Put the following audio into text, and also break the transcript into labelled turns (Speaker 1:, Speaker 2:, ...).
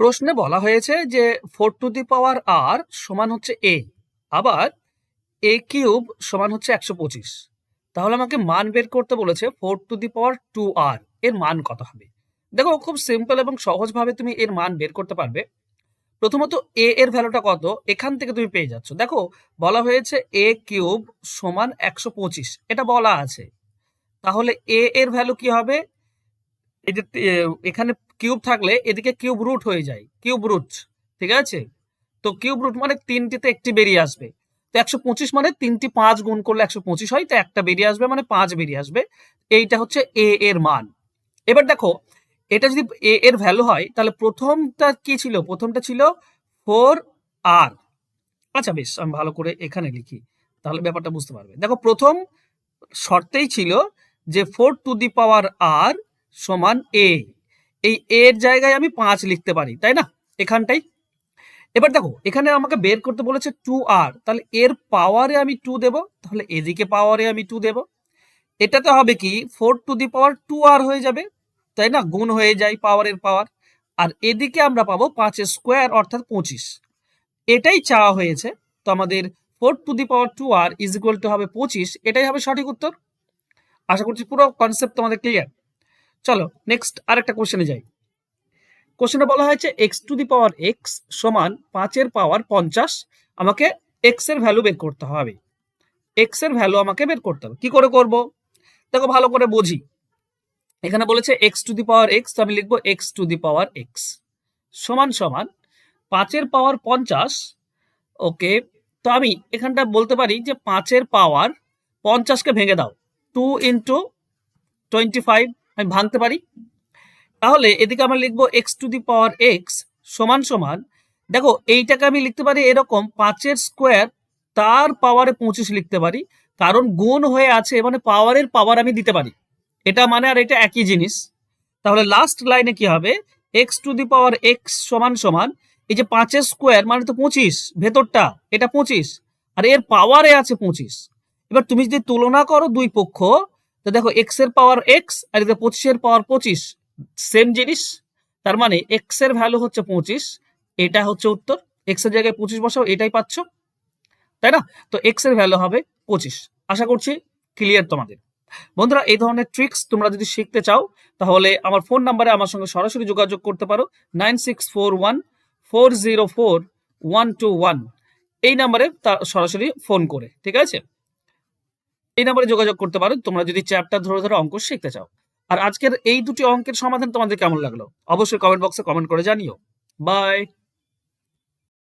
Speaker 1: প্রশ্নে বলা হয়েছে যে ফোর টু দি পাওয়ার আর সমান হচ্ছে এ। আবার এ কিউব সমান হচ্ছে একশো পঁচিশ। তাহলে আমাকে মান বের করতে বলেছে four to the power two r. এর মান কত হবে? দেখো, খুব সিম্পল এবং সহজভাবে তুমি এর মান বের করতে পারবে। প্রথমত, এ এর ভ্যালুটা কত? এখান থেকে তুমি পেয়ে যাচ্ছ। দেখো, বলা হয়েছে এ কিউব সমান একশো পঁচিশ। এটা বলা আছে। তাহলে এ এর ভ্যালু কি হবে? এই যে এখানে কিউব থাকলে এদিকে কিউব রুট হয়ে যায়। কিউব রুট ঠিক আছে? তো কিউব রুট মানে তিনটিতে একটি বেরিয়ে আসবে। তো একশো পঁচিশ মানে তিনটি পাঁচ গুণ করলে একশো পঁচিশ হয়, তো একটা বেরিয়ে আসবে মানে পাঁচ বেরিয়ে আসবে। এইটা হচ্ছে এ এর মান। এবার দেখো, এটা যদি এ এর ভ্যালু হয়, তাহলে প্রথমটা কি ছিল? প্রথমটা ছিল ফোর আর আচ্ছা বেশ, আমি ভালো করে এখানে লিখি, তাহলে ব্যাপারটা বুঝতে পারবে। দেখো, প্রথম শর্তেই ছিল যে ফোর টু দি পাওয়ার আর সমান এ এই এর জায়গায় আমি পাঁচ লিখতে পারি, তাই না? এখানটাই। এবার দেখো, এখানে আমাকে বের করতে বলেছে টু আর তাহলে এর পাওয়ারে আমি টু দেব, তাহলে এদিকে পাওয়ারে আমি টু দেব। এটাতে হবে কি four to the power two r হয়ে যাবে, তাই না? গুণ হয়ে যায় পাওয়ারের পাওয়ার আর এদিকে আমরা পাবো পাঁচের স্কোয়ার অর্থাৎ পঁচিশ। এটাই চাওয়া হয়েছে, তো আমাদের four to the power two r is equal to হবে পঁচিশ, এটাই হবে সঠিক উত্তর। আশা করছি পুরো কনসেপ্ট তোমাদের ক্লিয়ার চলো নেক্সট আরেকটা কোশ্চেনে যাই। কোশ্চেনে বলা হয়েছে x to the power x সমান পাঁচের পাওয়ার পঞ্চাশ, আমাকে এক্সের ভ্যালু বের করতে হবে। এক্সের ভ্যালু আমাকে বের করতে হবে। কি করে করব? দেখো, ভালো করে বুঝি। এখানে বলেছে x to the power x আমি লিখব x to the power x সমান সমান পাঁচের পাওয়ার পঞ্চাশ। ওকে, তো আমি এখানটা বলতে পারি যে পাঁচের পাওয়ার পঞ্চাশকে ভেঙে দাও। টু ইন্টু টোয়েন্টি ফাইভ আমি ভাঙতে পারি? তাহলে এদিকে আমরা লিখব x to the power x সমান সমান। দেখো, এইটাকে আমি লিখতে পারি এরকম পাঁচের স্কোয়ার তার পাওয়ারে পঁচিশ লিখতে পারি, কারণ গুণ হয়ে আছে মানে পাওয়ারের পাওয়ার আমি দিতে পারি। এটা মানে আর এটা একই জিনিস। তাহলে লাস্ট লাইনে কি হবে? X to the power x সমান সমান, এই যে পাঁচের স্কোয়ার মানে তো পঁচিশ, ভেতরটা, এটা পঁচিশ, আর এর পাওয়ারে আছে পঁচিশ। এবার তুমি যদি তুলনা করো দুই পক্ষ তো দেখো এক্সের পাওয়ার এক্স আর এদিকে পঁচিশের পাওয়ার পঁচিশ সেম জিনিস, তার মানে এক্সের ভ্যালু হচ্ছে পঁচিশ, এটা হচ্ছে উত্তর এক্সের জায়গায় পঁচিশ বসাও, এটাই পাচ্ছ, তাই না? তো এক্সের ভ্যালু হবে পঁচিশ। আশা করছি ক্লিয়ার তোমাদের। বন্ধুরা, এই ধরনের ট্রিক্স তোমরা যদি শিখতে চাও, তাহলে আমার ফোন নাম্বারে আমার সঙ্গে সরাসরি যোগাযোগ করতে পারো nine six four one four zero four one two one এই নাম্বারে তা- সরাসরি ফোন করে, ঠিক আছে? এই নাম্বারে যোগাযোগ করতে পারো। তোমরা যদি চ্যাপ্টার ধরে ধরে অঙ্ক শিখতে চাও। আর আজকের এই দুটি অঙ্কের সমাধান তোমাদের কেমন লাগল? অবশ্যই কমেন্ট বক্সে কমেন্ট করে জানিও। বাই